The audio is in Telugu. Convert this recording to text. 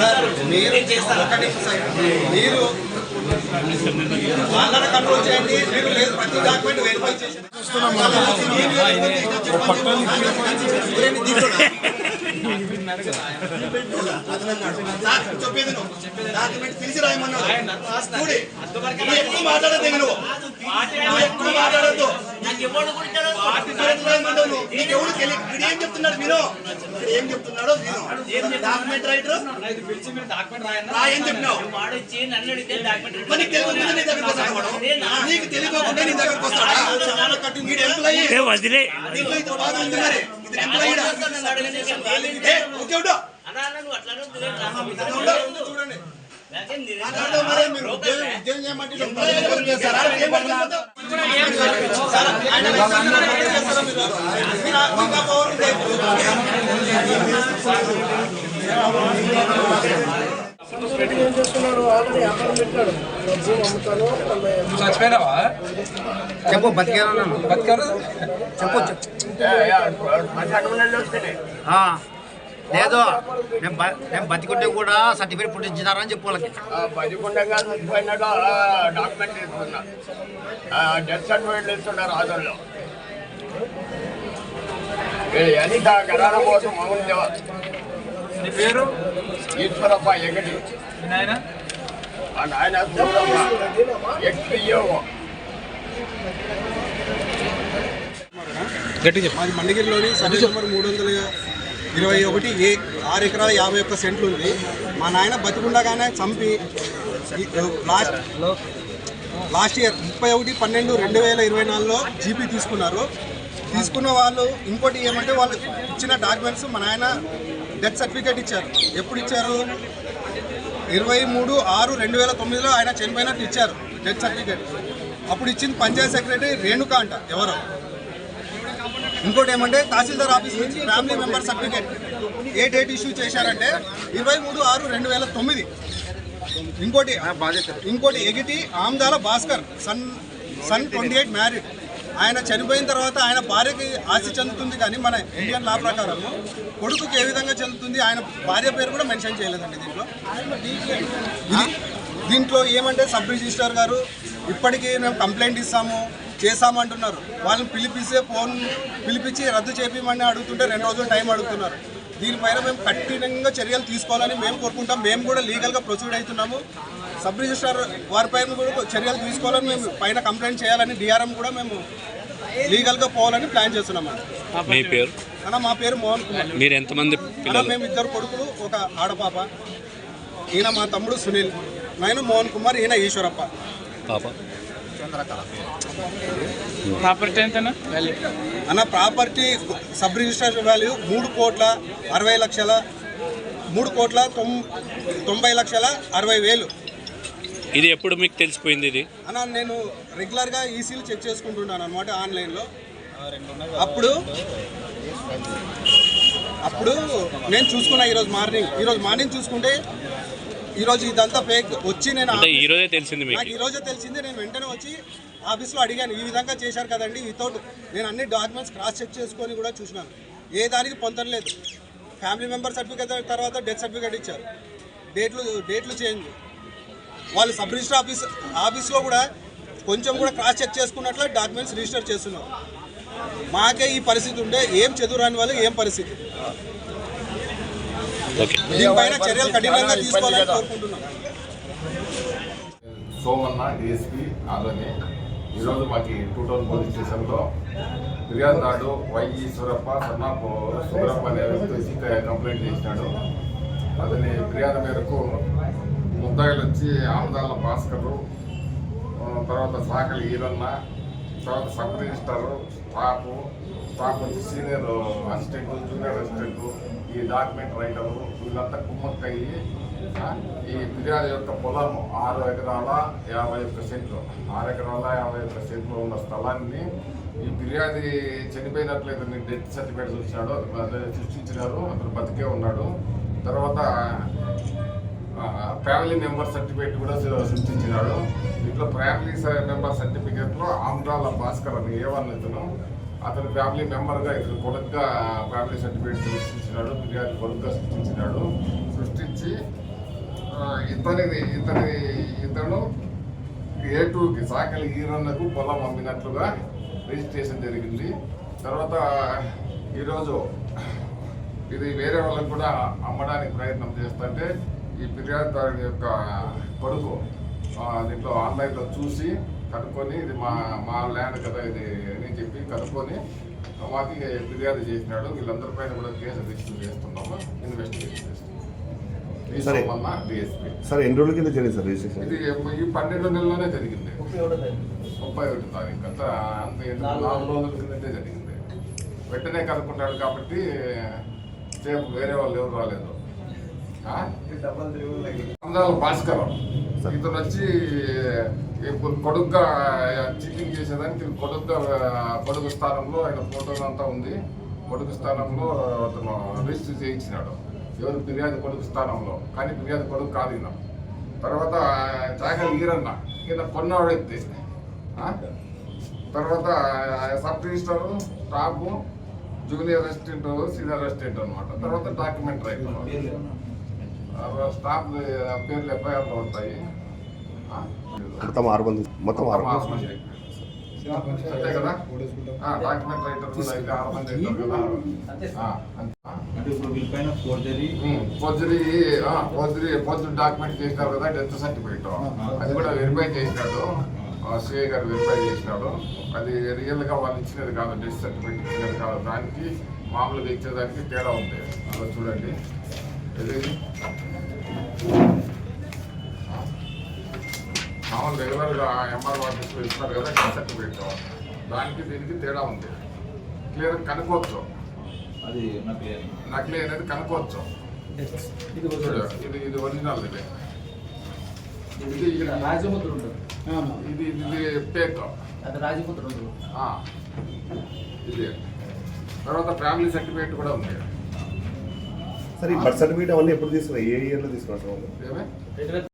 మీరు ఒక నిమిషం. మీరు వాళ్ళని కంట్రోల్ చేయండి మీరు లేదు ప్రతి డాక్యుమెంట్ వెరిఫై చేసి సార్, చెప్పేది నువ్వు. డాక్యుమెంట్ తీసి రాయమన్నాడు ఎక్కువ మాట్లాడద్దు నువ్వు ఎక్కువ మాట్లాడద్దు రాయమన్నావు నువ్వు. నీకు ఎవరు తెలియదు వీడు ఏం చెప్తున్నాడు మీరు వీడు ఏం చెప్తున్నాడో నేను డాక్యుమెంట్ రైటర్? రాయని చెప్పినావు? వాడొచ్చి నన్ను అడిగితే డాక్యుమెంట్ మరి నీకు తెలియకుండా నీ దగ్గరకు వస్తాడా? నీకు తెలియకుండా నీ దగ్గరకు వస్తాడా? వీడు ఎంప్లాయీ వదిలే. ఇది బాగా ఉంది మరి. ఇది ఎంప్లాయీడా ఏ, ఓకే ఉండు. అన్నా అన్నా, నువ్వు అట్లా అనొద్దు. ఉండు, చూడండి మరి మీరు ఉద్యోగం చేయమంటే చచ్చిపోయినావా? చెప్పు బతికేనా బతికారు? చెప్పు ఆ, లేదు. నేను బ- నేను బతికుంటే కూడా సర్టిఫికేట్ పుట్టించినారని చెప్పు వాళ్ళకి. పదికొండగా చచ్చిపోయినాడు డాక్యుమెంట్ డెత్ సర్టిఫికేట్ ఇస్తున్నారు ఆధార్లో ఎంత గణన కోసం మామూలు దేవా నీ పేరు? ఈశ్వరప్ప ఎగటి. మీ నాయన? ఆ నాయన సూరమ్మ ఎక్స్పీఓ గట్టి చెప్పు. మాది మండగిరిలోని సర్వే నెంబర్ మూడు వందల ఇరవై ఒకటి ఏ ఆరు ఎకరాల యాభై ఒక్క సెంట్లు ఉంది. మా నాయన బతికుండగానే చంపి లాస్ట్ లాస్ట్ ఇయర్ ముప్పై ఒకటి పన్నెండు రెండు వేల ఇరవై నాలుగులో జీపీ తీసుకున్నారు. తీసుకున్న వాళ్ళు ఇంకోటి ఏమంటే వాళ్ళు ఇచ్చిన డాక్యుమెంట్స్ మా నాయన డెత్ సర్టిఫికేట్ ఇచ్చారు. ఎప్పుడు ఇచ్చారు? ఇరవై మూడు ఆరు రెండు వేల తొమ్మిదిలో ఆయన చనిపోయినట్టు ఇచ్చారు డెత్ సర్టిఫికేట్. అప్పుడు ఇచ్చింది పంచాయత్ సెక్రటరీ రేణుకా అంట ఎవరో. ఇంకోటి ఏమంటే తహసీల్దార్ ఆఫీస్ నుంచి ఫ్యామిలీ మెంబర్ సర్టిఫికేట్ ఏ డేట్ ఇష్యూ చేశారంటే ఇరవై మూడు ఆరు రెండు వేల తొమ్మిది. ఇంకోటి ఇంకోటి ఎగిటి Amdala Bhaskar son son twenty eight married. ఆయన చనిపోయిన తర్వాత ఆయన భార్యకి ఆస్తి చెందుతుంది కానీ మన ఇండియన్ లా ప్రకారం కొడుకుకి ఏ విధంగా చెందుతుంది ఆయన భార్య పేరు కూడా మెన్షన్ చేయలేదండి దీంట్లో. దీంట్లో ఏమంటే సబ్ రిజిస్టర్ గారు ఇప్పటికీ మేము కంప్లైంట్ ఇస్తాము. చేస్తామంటున్నారు వాళ్ళని పిలిపిస్తే ఫోన్ పిలిపించి రద్దు చేపించమని అడుగుతుంటే రెండు రోజులు టైం అడుగుతున్నారు. దీనిపైన మేము కఠినంగా చర్యలు తీసుకోవాలని మేము కోరుకుంటాం. మేము కూడా లీగల్గా ప్రొసీడ్ అవుతున్నాము. సబ్ రిజిస్టర్ వారిపైన కూడా చర్యలు తీసుకోవాలని మేము పైన కంప్లైంట్ చేయాలని డిఆర్ఎం కూడా మేము లీగల్గా పోవాలని ప్లాన్ చేస్తున్నామండి మీ పేరు? అన్న మా పేరు మోహన్ కుమార్. మీరు ఎంతమంది పిల్లలు? మేము ఇద్దరు కొడుకులు ఒక ఆడపాప. ఈయన మా తమ్ముడు సునీల్. నేను మోహన్ కుమార్ ఈయన ఈశ్వరప్ప. పాప? ప్రాపర్టీ ఎంతనా? అన్న ప్రాపర్టీ సబ్ రిజిస్ట్రేషన్ వాల్యూ మూడు కోట్ల అరవై లక్షల మూడు కోట్ల తొం తొంభై లక్షల అరవై వేలు. ఇది ఎప్పుడు మీకు తెలిసిపోయింది ఇది? అన్న నేను రెగ్యులర్గా ఈసీలు చెక్ చేసుకుంటున్నాను అనమాట ఆన్లైన్లో. అప్పుడు అప్పుడు నేను చూసుకున్నా ఈరోజు మార్నింగ్. ఈరోజు మార్నింగ్ చూసుకుంటే ఈరోజు ఇదంతా ఫేక్ వచ్చి నేను అంటే ఈ రోజే తెలిసింది మీకు. నాకు ఈ రోజే తెలిసింది. నేను వెంటనే వచ్చి ఆఫీస్లో అడిగాను. ఈ విధంగా చేశారు కదండి వితౌట్ నేను అన్ని డాక్యుమెంట్స్ క్రాస్ చెక్ చేసుకొని కూడా చూసినాను. ఏ దానికి పొందలేదు ఫ్యామిలీ మెంబర్ సర్టిఫికేట్ తర్వాత డెత్ సర్టిఫికేట్ ఇచ్చారు. డేట్లు డేట్లు చేంజ్ వాళ్ళు సబ్ రిజిస్టర్ ఆఫీస్ ఆఫీస్లో కూడా కొంచెం కూడా క్రాస్ చెక్ చేసుకున్నట్లు డాక్యుమెంట్స్ రిజిస్టర్ చేస్తున్నారు. మాకే ఈ పరిస్థితి ఉంటే ఏం చదువురాని వాళ్ళకి ఏం పరిస్థితి? దీనిపైన చర్యలు కఠినంగా తీసుకోవాలని కోరుకుంటున్నాం. సోమన్న డిఎస్పీ ఆదోని ఈరోజు మాకు టూ టౌన్ పోలీస్ స్టేషన్లో ఫిర్యాదుదారుడు వై ఈశ్వరప్ప సన్నాపు సుందరప్ప అనే వ్యక్తి వచ్చి కంప్లైంట్ చేసినాడు. అతని ఫిర్యాదు మేరకు ముద్దాయిలు వచ్చి ఆమదాల భాస్కరు తర్వాత సాకలి ఈరన్న తర్వాత సబ్ రిజిస్టర్ స్టాఫ్ స్టాఫ్ వచ్చి సీనియర్ అసిస్టెంట్ జూనియర్ అసిస్టెంట్ ఈ డాక్యుమెంట్ రైటర్లు వీళ్ళంతా కుమ్మక్కయ్యి ఈ ఫిర్యాదు యొక్క పొలం ఆరు ఎకరాల యాభై ఒక్క సెంట్లు ఆరు ఎకరాల యాభై ఒక్క సెంట్లు ఉన్న స్థలాన్ని ఈ ఫిర్యాది చనిపోయినట్లేదు ఇతని డెత్ సర్టిఫికేట్ చూసినాడు సృష్టించినారు అతను బతికే ఉన్నాడు. తర్వాత ఫ్యామిలీ మెంబర్ సర్టిఫికేట్ కూడా సృష్టించినాడు. దీంట్లో ఫ్యామిలీ స- మెంబర్ సర్టిఫికేట్లో ఆంధ్రాల భాస్కర్ అని ఏవన్నతను అతని ఫ్యామిలీ మెంబర్గా ఇతను కొడుకుగా ఫ్యామిలీ సర్టిఫికేట్ సృష్టించినాడు ఫిర్యాదు కొడుకుగా సృష్టించినాడు. సృష్టించి ఇతనిది ఇతని ఇతను ఏ టూకి సాకలి ఈరన్నకు పొలం అమ్మినట్లుగా రిజిస్ట్రేషన్ జరిగింది. తర్వాత ఈరోజు ఇది వేరే వాళ్ళకు కూడా అమ్మడానికి ప్రయత్నం చేస్తుంటే ఈ ఫిర్యాదుదారుని యొక్క కొడుకు దీంట్లో ఆన్లైన్లో చూసి కనుక్కొని ఇది మా మా ల్యాండ్ కదా ఇది అని చెప్పి కనుక్కొని మాకి ఫిర్యాదు చేసినాడు. వీళ్ళందరిపైన కూడా కేసు రిజిస్టర్ చేస్తున్నాము ఇన్వెస్టిగేషన్ చేస్తున్నాము. సరే. సోమన్న డిఎస్పీ. సార్ ఎన్ని రోజుల కింద జరిగింది సార్ రిజిస్ట్రేషన్? ఇది ఈ పన్నెండు నెలలోనే జరిగింది. ముప్పై ఒకటి తారీఖు. అంతా అంత నాలుగు రోజుల. కిందటే జరిగింది. వెంటనే కనుక్కున్నాడు కాబట్టి రేపు వేరే వాళ్ళు ఎవరు రాలేదు. భాస్కర్. ఇతను వచ్చి కొడుగ్గా చీటింగ్ చేసేదానికి కొడుగ్గా కొడుకు స్థానంలో ఆయన ఫోటోలు అంతా ఉంది. కొడుకు స్థానంలో అతను రిజిస్టర్ చేయించినాడు. ఎవరు ఫిర్యాదు కొడుకు స్థానంలో? కానీ ఫిర్యాదు కొడుకు కాదు ఈయన. తర్వాత చాగల్ ఈరన్న ఈయన కొన్నాడు ఎత్తి. ఆ? తర్వాత sub register staff junior assistant senior assistant అనమాట తర్వాత డాక్యుమెంట్ రైటర్ స్టాఫ్ పేర్లు ఎఫ్ఐఆర్లో ఉంటాయి? మొత్తం ఆరు మంది మొత్తం ఆరు మంది. అంతే కదా? డాక్యుమెంట్ రైటర్ కూడా అయితే ఆరు మంది అవుతారు కదా. ఆ, అంతే. ఆ? అంటే ఇప్పుడు వీళ్ళపైన forgery forgery forgery forgery document చేసినారు కదా డెత్ సర్టిఫికేట్ అది కూడా వెరిఫై చేసినాడు. సిఐ గారు వెరిఫై చేసినాడు. అది రియల్గా వాళ్ళు ఇచ్చినది కాదు డెత్ సర్టిఫికేట్ ఇచ్చినది కాదు. దానికి మామూలుగా ఇచ్చేదానికి తేడా ఉంది. అలా చూడండి. మామూలు రెగ్యులర్గా ఎంఆర్ ఆఫీస్లో ఇస్తారు కదా డెత్ సర్టిఫికేట్ దానికి దీనికి తేడా ఉంది. క్లియర్ కనుక్కోవచ్చు. అది. నకిలీ అనేది కనుక్కోవచ్చు. ఇది ఇది ఒరిజినల్ ఇది. ఇది రాజముద్ర ఉంటుంది. ఇది ఇది పేక్ అది రాజముద్ర ఉంటుంది. ఆ, ఇది. తర్వాత ఫ్యామిలీ సర్టిఫికేట్ కూడా ఉంది. సార్ ఈ బర్త్ సర్టిఫికేట్ అవన్నీ ఎప్పుడు తీసుకున్నారు? ఏ ఇయర్లో తీసుకున్నారు?